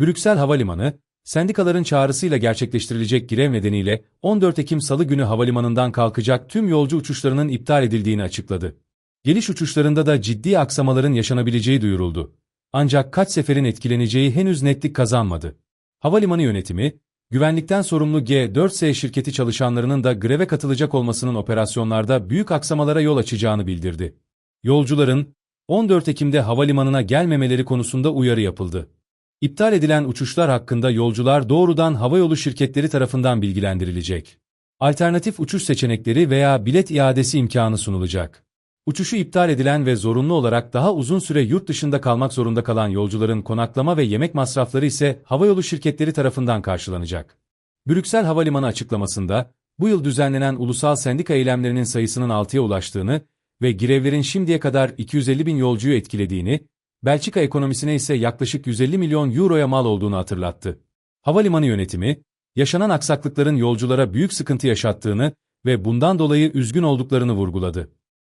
Brüksel Havalimanı, sendikaların çağrısıyla gerçekleştirilecek grev nedeniyle 14 Ekim Salı günü havalimanından kalkacak tüm yolcu uçuşlarının iptal edildiğini açıkladı. Geliş uçuşlarında da ciddi aksamaların yaşanabileceği duyuruldu. Ancak kaç seferin etkileneceği henüz netlik kazanmadı. Havalimanı yönetimi, güvenlikten sorumlu G4S şirketi çalışanlarının da greve katılacak olmasının operasyonlarda büyük aksamalara yol açacağını bildirdi. Yolcuların 14 Ekim'de havalimanına gelmemeleri konusunda uyarı yapıldı. İptal edilen uçuşlar hakkında yolcular doğrudan havayolu şirketleri tarafından bilgilendirilecek. Alternatif uçuş seçenekleri veya bilet iadesi imkanı sunulacak. Uçuşu iptal edilen ve zorunlu olarak daha uzun süre yurt dışında kalmak zorunda kalan yolcuların konaklama ve yemek masrafları ise havayolu şirketleri tarafından karşılanacak. Brüksel Havalimanı açıklamasında, bu yıl düzenlenen ulusal sendika eylemlerinin sayısının 6'ya ulaştığını ve grevlerin şimdiye kadar 250 bin yolcuyu etkilediğini, Belçika ekonomisine ise yaklaşık 150 milyon euroya mal olduğunu hatırlattı. Havalimanı yönetimi, yaşanan aksaklıkların yolculara büyük sıkıntı yaşattığını ve bundan dolayı üzgün olduklarını vurguladı.